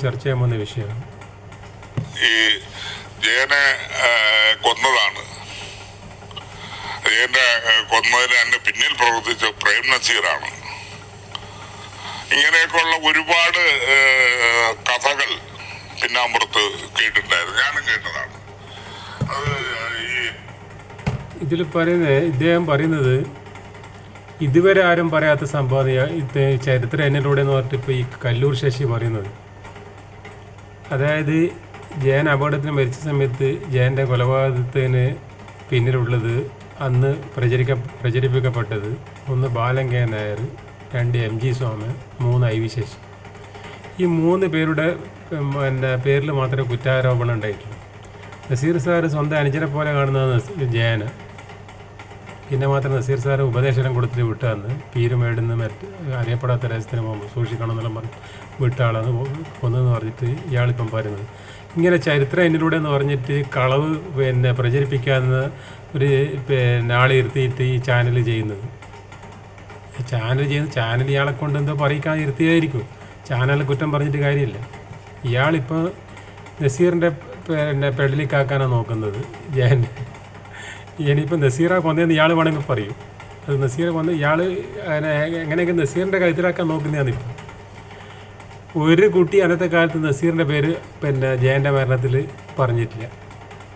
ചർച്ച ചെയ്യാൻ പോകുന്ന വിഷയമാണ്. ഈ ജയനെ കൊന്നതാണ്. ജയന്റെ കൊന്നതിന് എന്റെ പിന്നിൽ പ്രവർത്തിച്ച പ്രേം നസീറാണ്. ഇങ്ങനെയൊക്കെയുള്ള ഒരുപാട് കഥകൾ പിന്നാമ്പുറത്ത് കേട്ടിട്ടുണ്ടായിരുന്നു. ഞാനും കേട്ടതാണ്. ഇതിൽ പറയുന്നത് ഇദ്ദേഹം പറയുന്നത് ഇതുവരെ ആരും പറയാത്ത സംഭവം ചരിത്ര എന്നിലൂടെ എന്ന് പറഞ്ഞിട്ട് ഇപ്പോൾ ഈ കല്ലൂർ ശശി പറയുന്നത്. അതായത് ജയൻ അപകടത്തിൽ മരിച്ച സമയത്ത് ജയന്റെ കൊലപാതകത്തിന് പിന്നിലുള്ളത് അന്ന് പ്രചരിക്ക പ്രചരിപ്പിക്കപ്പെട്ടത് ഒന്ന് ബാലൻ കെ നായർ രണ്ട് എം ജി സ്വാമി മൂന്ന് ഐ വി ശശി. ഈ മൂന്ന് പേരുടെ എന്റെ പേരിൽ മാത്രമേ കുറ്റാരോപണം ഉണ്ടായിട്ടുള്ളൂ. നസീർ സാർ സ്വന്തം അനുജനെ പോലെ കാണുന്നതാണ് ജയന്. പിന്നെ മാത്രം നസീർ സാർ ഉപദേശം കൊടുത്തിട്ട് വിട്ടാന്ന് പീരുമേടുന്ന് മറ്റ് അറിയപ്പെടാത്ത രഹസ്യത്തിന് പോകുമ്പോൾ സൂക്ഷിക്കണം എന്നെല്ലാം പറഞ്ഞ് വിട്ട ആളാണ്. പറഞ്ഞിട്ട് ഇയാളിപ്പം പറയുന്നത്. ഇങ്ങനെ ചരിത്രം എന്നിലൂടെ എന്ന് പറഞ്ഞിട്ട് കളവ് പിന്നെ പ്രചരിപ്പിക്കാവുന്ന ഒരു പിന്നെ ആളെ ഇരുത്തിയിട്ട് ഈ ചാനൽ ചെയ്യുന്നത്. ചാനൽ ചെയ്യുന്ന ചാനൽ ഇയാളെ കൊണ്ട് എന്തോ പറയിക്കാൻ ഇരുത്തിയായിരിക്കും. ചാനൽ കുറ്റം പറഞ്ഞിട്ട് കാര്യമില്ല. ഇയാളിപ്പോൾ നസീറിന്റെ പിന്നെ പെടലിക്കാക്കാനാണ് നോക്കുന്നത്. ജയന്റെ ഇനിയിപ്പോൾ നസീറ കൊന്നതെന്ന് ഇയാൾ വേണമെങ്കിൽ പറയും. അത് നസീറെ കൊന്ന് ഇയാൾ എങ്ങനെയൊക്കെ നസീറിന്റെ കഴുത്തിലാക്കാൻ നോക്കുന്നതാണിപ്പോൾ ഒരു കുട്ടി അന്നത്തെ കാലത്ത് നസീറിന്റെ പേര് പിന്നെ ജയന്റെ മരണത്തിൽ പറഞ്ഞിട്ടില്ല.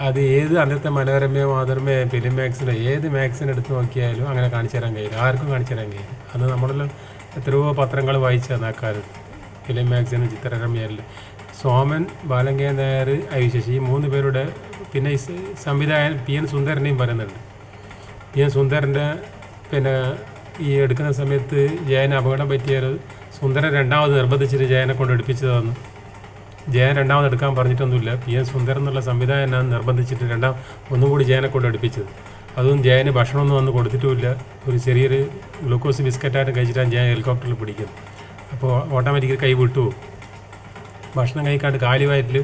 അത് ഏത് അന്നത്തെ മനോരമയോ മാതൃമയോ ഫിലിം മാക്സിനോ ഏത് മാക്സിൻ എടുത്തു നോക്കിയാലും അങ്ങനെ കാണിച്ചു തരാൻ കഴിയില്ല. ആർക്കും കാണിച്ചു തരാൻ കഴിയില്ല. അത് നമ്മളെല്ലാം എത്രയോ പത്രങ്ങൾ വായിച്ചതാണ് ആ കാലത്ത്. ഫിലിം മാക്സിനും ചിത്രരമയെല്ലാം സോമൻ ബാലങ്കേ നായർ വി ഈ മൂന്ന് പേരുടെ പിന്നെ സംവിധായകൻ പി എൻ സുന്ദരനെയും പറയുന്നുണ്ട്. പി എൻ സുന്ദരന്റെ പിന്നെ ഈ എടുക്കുന്ന സമയത്ത് ജയന് അപകടം പറ്റിയത് സുന്ദരൻ രണ്ടാമത് നിർബന്ധിച്ചിട്ട് ജയനെ കൊണ്ട് എടുപ്പിച്ചതാണ് ജയൻ രണ്ടാമത് എടുക്കാൻ പറഞ്ഞിട്ടൊന്നുമില്ല. പി എൻ സുന്ദരൻ എന്നുള്ള സംവിധായകനാണ് നിർബന്ധിച്ചിട്ട് രണ്ടാം ഒന്നും കൂടി ജയനെ കൊണ്ട് എടുപ്പിച്ചത്. അതും ജയന് ഭക്ഷണമൊന്നും വന്ന് കൊടുത്തിട്ടുമില്ല. ഒരു ചെറിയൊരു ഗ്ലൂക്കോസ് ബിസ്ക്കറ്റായിട്ട് കഴിച്ചിട്ടാണ് ജയൻ ഹെലികോപ്റ്ററിൽ പിടിക്കുന്നത്. അപ്പോൾ ഓട്ടോമാറ്റിക്കലി കൈ വിട്ടു. ഭക്ഷണം കഴിക്കാണ്ട് കാലുമായിട്ട്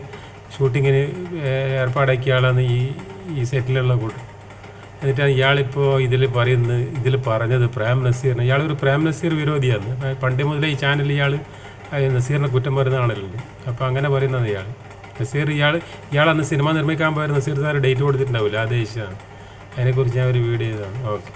ഷൂട്ടിങ്ങിന് ഏർപ്പാടാക്കിയ ആളാണ് ഈ ഈ സെറ്റിലുള്ള കൂട്ടം എന്നിട്ടാണ് ഇയാളിപ്പോൾ ഇതിൽ പറയുന്നത് ഇതിൽ പറഞ്ഞത് പ്രേം നസീറിന്. ഇയാളൊരു പ്രേം നസീർ വിരോധിയാണ്. പണ്ട് മുതലേ ഈ ചാനലിൽ ഇയാൾ നസീറിനെ കുറ്റം പറയുന്ന ആണല്ലോ അപ്പോൾ അങ്ങനെ പറയുന്നത് ഇയാൾ നസീർ ഇയാൾ ഇയാൾ അന്ന് സിനിമ നിർമ്മിക്കാൻ പോയ നസീർ സാർ ഡേറ്റ് കൊടുത്തിട്ടുണ്ടാവില്ല? ആ ദേശമാണ് അതിനെക്കുറിച്ച് ഞാൻ ഒരു വീഡിയോ ചെയ്തതാണ്. ഓക്കെ.